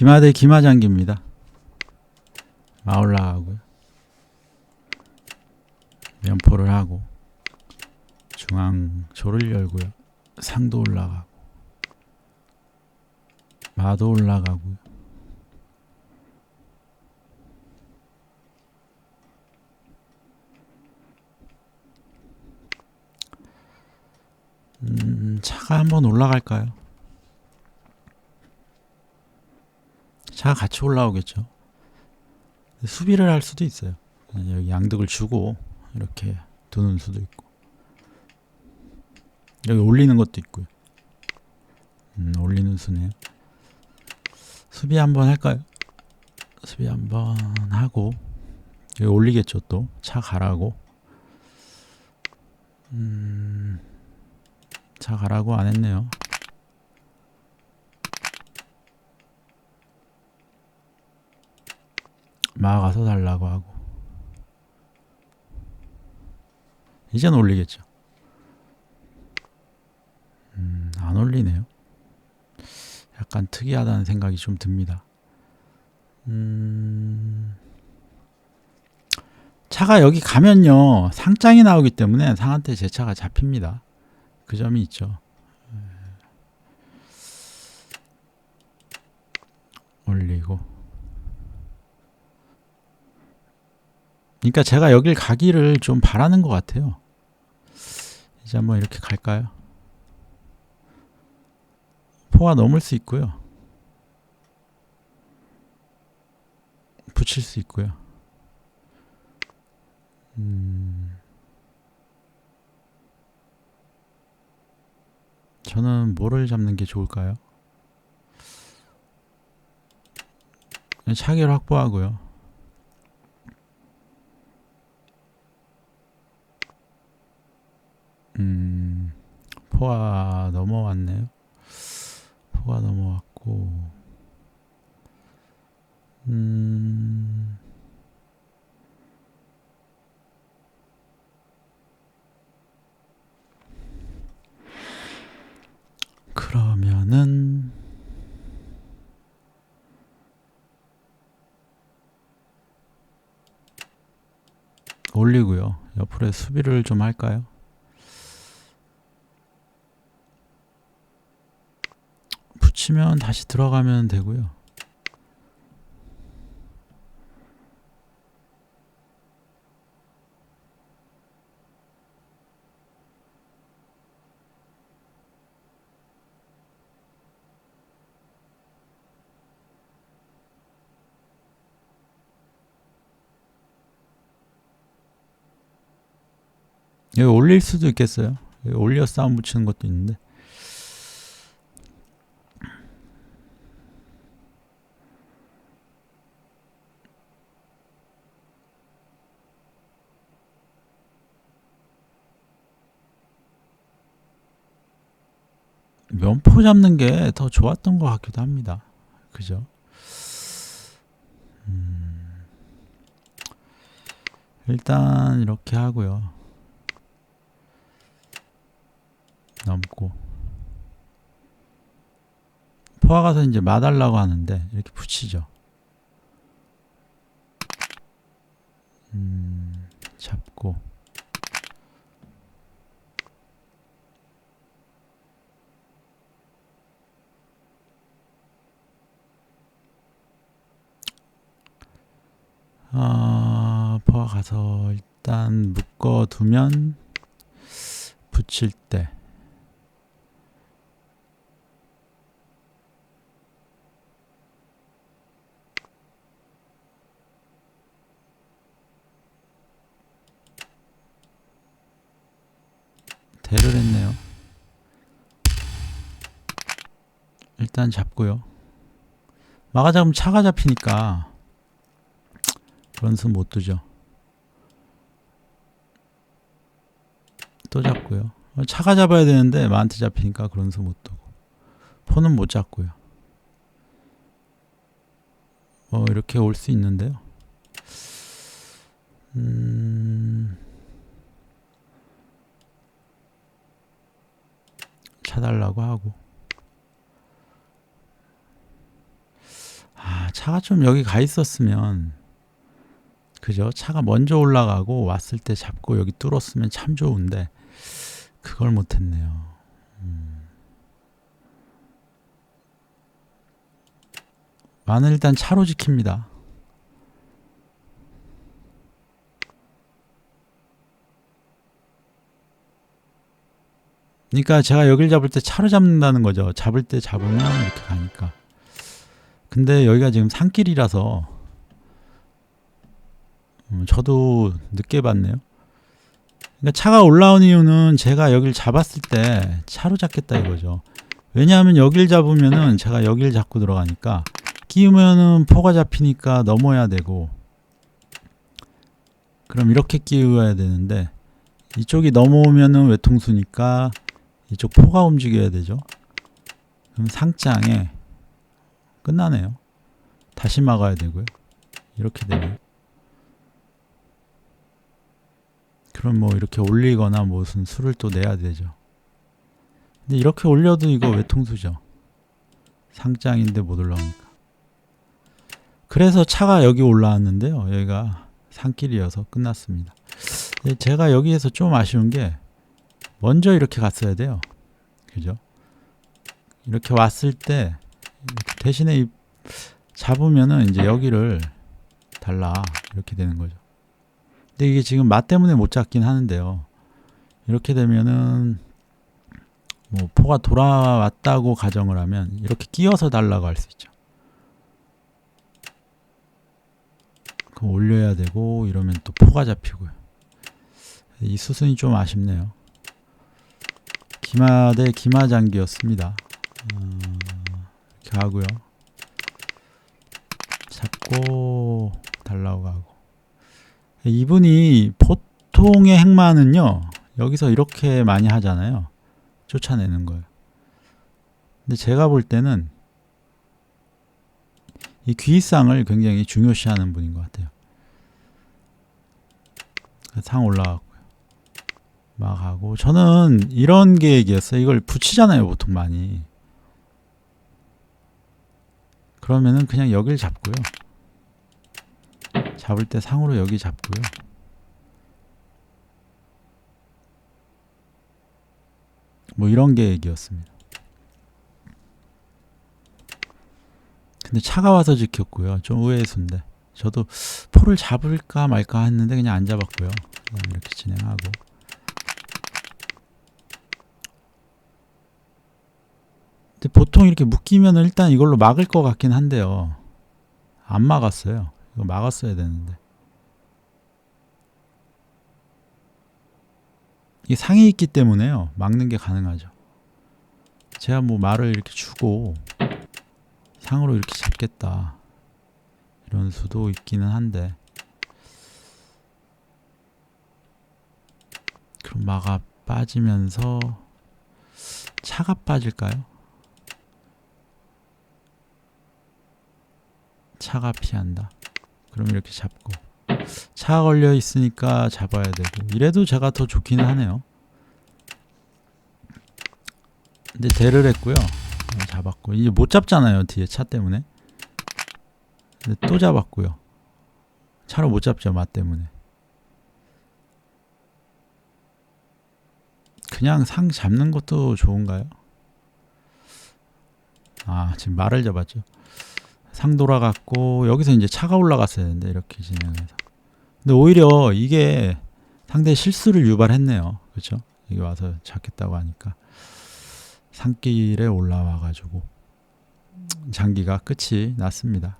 기마대 기마장기입니다. 마 올라가고요. 면포를 하고 중앙 조를 열고요. 상도 올라가고 마도 올라가고요. 음, 차가 한번 올라갈까요? 차가 같이 올라오겠죠. 수비를 할 수도 있어요. 여기 양득을 주고 이렇게 두는 수도 있고 여기 올리는 것도 있고요. 음, 올리는 수네요. 수비 한번 할까요? 수비 한번 하고 여기 올리겠죠 또 차 가라고 음, 차 가라고 안 했네요. 막아서 달라고 하고 이젠 올리겠죠. 음, 안 올리네요. 약간 특이하다는 생각이 좀 듭니다. 음, 차가 여기 가면요 상장이 나오기 때문에 상한테 제 차가 잡힙니다. 그 점이 있죠. 올리고. 그러니까 제가 여길 가기를 좀 바라는 것 같아요. 이제 한번 이렇게 갈까요? 포가 넘을 수 있고요. 붙일 수 있고요. 음, 저는 뭐를 잡는 게 좋을까요? 차기를 확보하고요. 음, 포가 넘어왔네요. 포가 넘어왔고, 음, 그러면은, 올리고요. 옆으로 수비를 좀 할까요? 붙이면 다시 들어가면 되고요. 여기 올릴 수도 있겠어요. 올려 싸움 붙이는 것도 있는데. 면포 잡는 게 더 좋았던 것 같기도 합니다. 그죠? 음, 일단 이렇게 하고요. 넘고 포화 가서 이제 마달라고 하는데 이렇게 붙이죠. 음, 잡고 아, 포화 가서 일단 묶어 두면 붙일 때 대를 했네요. 일단 잡고요. 마가 잡으면 차가 잡히니까 그런 수못 두죠. 또 잡고요. 어, 차가 잡아야 되는데 마한테 잡히니까 그런 수못 두고 포는 못 잡고요. 어 이렇게 올 수 있는데요. 음... 차달라고 하고 차가 좀 여기 가 있었으면 그죠? 차가 먼저 올라가고 왔을 때 잡고 여기 뚫었으면 참 좋은데 그걸 못했네요. 음. 만은 일단 차로 지킵니다. 그러니까 제가 여길 잡을 때 차로 잡는다는 거죠. 잡을 때 잡으면 이렇게 가니까. 근데 여기가 지금 산길이라서 음, 저도 늦게 봤네요. 그러니까 차가 올라온 이유는 제가 여길 잡았을 때 차로 잡겠다 이거죠. 왜냐하면 여길 잡으면은 제가 여길 잡고 들어가니까 끼우면은 포가 잡히니까 넘어야 되고 그럼 이렇게 끼워야 되는데 이쪽이 넘어오면은 외통수니까 이쪽 포가 움직여야 되죠. 그럼 상장에 끝나네요. 다시 막아야 되고요. 이렇게 되네요. 그럼 뭐 이렇게 올리거나 무슨 수를 또 내야 되죠. 근데 이렇게 올려도 이거 외통수죠. 상장인데 못 올라오니까. 그래서 차가 여기 올라왔는데요. 여기가 산길이어서 끝났습니다. 근데 제가 여기에서 좀 아쉬운 게 먼저 이렇게 갔어야 돼요. 그죠? 이렇게 왔을 때 대신에 이 잡으면은 이제 여기를 달라 이렇게 되는 거죠. 근데 이게 지금 맛 때문에 못 잡긴 하는데요. 이렇게 되면은 뭐 포가 돌아왔다고 가정을 하면 이렇게 끼어서 달라고 할 수 있죠. 그럼 올려야 되고 이러면 또 포가 잡히고요. 이 수순이 좀 아쉽네요. 기마 대 기마 장기였습니다. 어, 이렇게 하고요. 잡고 달라고 하고. 이분이 보통의 행마는요. 여기서 이렇게 많이 하잖아요. 쫓아내는 거예요. 근데 제가 볼 때는 이 귀상을 굉장히 중요시하는 분인 것 같아요. 상 올라갔고요. 막 하고 저는 이런 계획이었어요. 이걸 붙이잖아요, 보통 많이. 그러면은 그냥 여길 잡고요. 잡을 때 상으로 여기 잡고요. 뭐 이런 계획이었습니다. 근데 차가 와서 지켰고요. 좀 의외의. 저도 포를 잡을까 말까 했는데 그냥 안 잡았고요. 그냥 이렇게 진행하고. 근데 보통 이렇게 묶이면 일단 이걸로 막을 것 같긴 한데요. 안 막았어요. 이거 막았어야 되는데. 이 상이 있기 때문에요. 막는 게 가능하죠. 제가 뭐 말을 이렇게 주고 상으로 이렇게 잡겠다. 이런 수도 있기는 한데. 그럼 막아 빠지면서 차가 빠질까요? 차가 피한다. 그럼 이렇게 잡고 차 걸려 있으니까 잡아야 되고 이래도 제가 더 좋기는 하네요. 근데 대를 했고요. 어, 잡았고 이제 못 잡잖아요 뒤에 차 때문에. 근데 또 잡았고요. 차로 못 잡죠 맛 때문에. 그냥 상 잡는 것도 좋은가요? 아 지금 말을 잡았죠. 상 돌아갔고 여기서 이제 차가 올라갔어야 되는데 이렇게 진행해서. 근데 오히려 이게 상대 실수를 유발했네요. 그렇죠? 여기 와서 잡겠다고 하니까. 산길에 올라와 가지고. 장기가 끝이 났습니다